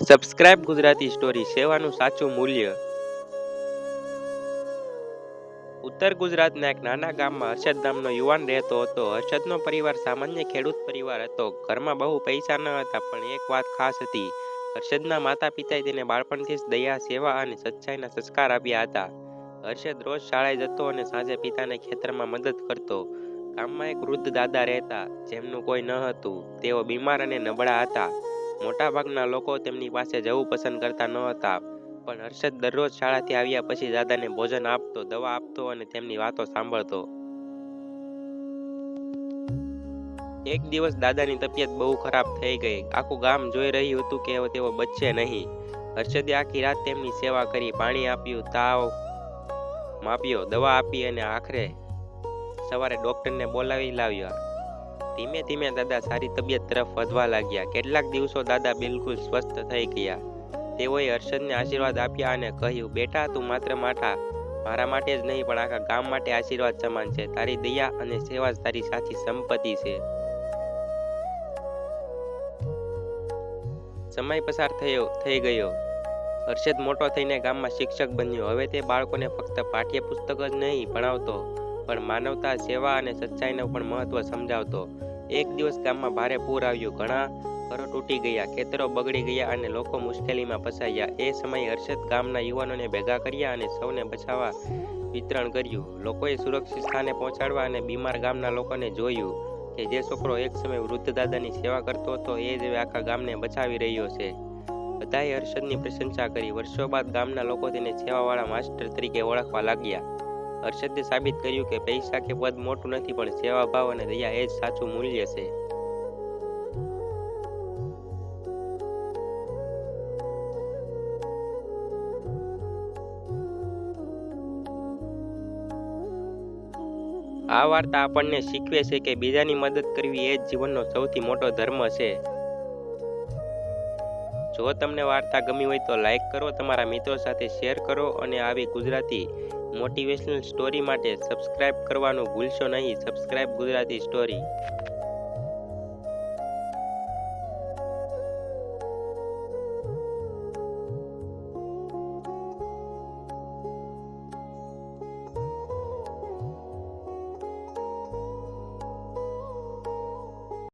Subscribe Gujarati story સેવાનું સાચું મૂલ્ય. ઉત્તર ગુજરાતના એક નાના ગામમાં હર્ષદ યુવાન રહેતો હતો. હર્ષદનો પરિવાર સામાન્ય ખેડૂત પરિવાર હતો. ઘરમાં બહુ પૈસા ન હતા, પણ એક વાત ખાસ હતી. હર્ષદના માતા પિતાએ તેને બાળપણથી જ દયા, સેવા અને સચ્ચાઈના સંસ્કાર આપ્યા હતા. હર્ષદ રોજ શાળાએ જતો અને સાંજે પિતાને ખેતરમાં મદદ કરતો. ગામમાં એક વૃદ્ધ દાદા રહેતા, જેમનું કોઈ ન હતું. તેઓ બીમાર અને નબળા હતા. મોટાભાગના લોકો તેમની પાસે જવું પસંદ કરતા ન હતા પણ હર્ષદ દરરોજ શાળાથી આવ્યા પછી દાદાને ભોજન આપતો, દવા આપતો અને તેમની વાતો સાંભળતો. એક દિવસ દાદાની તબિયત બહુ ખરાબ થઈ ગઈ. આખું ગામ જોઈ રહ્યું હતું કે તેઓ બચશે નહીં. હર્ષદે આખી રાત તેમની સેવા કરી, પાણી આપ્યું, તાવ માપ્યો, દવા આપી અને આખરે સવારે ડોક્ટરને બોલાવી લાવ્યા. ધીમે ધીમે દાદા સારી તબિયત તરફ વધવા લાગ્યા. કેટલાક દિવસો દાદા બિલકુલ સ્વસ્થ થઈ ગયા. તેઓએ હર્ષદને આશીર્વાદ આપ્યા અને કહ્યું, બેટા, તું માત્ર માઠા. મારા માટે જ નહીં, પણ આખા ગામ માટે આશીર્વાદ સમાન છે. તારી દયા અને સેવા જ તારી સાચી સંપત્તિ છે. સમય પસાર થયો, થઈ ગયો. હર્ષદ મોટો થઈને ગામમાં શિક્ષક બન્યો. હવે તે બાળકોને ફક્ત પાઠ્યપુસ્તક જ નહીં ભણાવતો, પણ માનવતા, સેવા અને સચ્ચાઈનું પણ મહત્વ સમજાવતો. એક દિવસ ગામમાં ભારે પૂર આવ્યું. ઘણા ઘરો તૂટી ગયા, ખેતરો બગડી ગયા અને લોકો મુશ્કેલીમાં ફસાયા. એ સમયે હર્ષદ ગામના યુવાનોને ભેગા કર્યા અને સૌને બચાવવા વિતરણ કર્યું. લોકોએ સુરક્ષિત સ્થાને પહોંચાડવા અને બીમાર ગામના લોકોને જોયું કે જે છોકરો એક સમય વૃદ્ધ દાદાની સેવા કરતો હતો, એ જ આખા ગામને બચાવી રહ્યો છે. બધાએ હર્ષદની પ્રશંસા કરી. વર્ષો બાદ ગામના લોકો તેને સેવાવાળા માસ્ટર તરીકે ઓળખવા લાગ્યા. હર્ષદે સાબિત કર્યું કે પૈસા કે પદ મોટું નથી, પણ સેવા ભાવ અને દયા એ જ સાચું મૂલ્ય છે. આ વાર્તા આપણને શીખવે છે કે બીજાની મદદ કરવી એ જ જીવનનો સૌથી મોટો ધર્મ છે. જો તમને વાર્તા ગમી હોય તો લાઈક કરો, તમારા મિત્રો સાથે શેર કરો અને આવી ગુજરાતી મોટિવેશનલ સ્ટોરી માટે સબસ્ક્રાઇબ કરવાનું ભૂલશો નહીં. Subscribe Gujarati story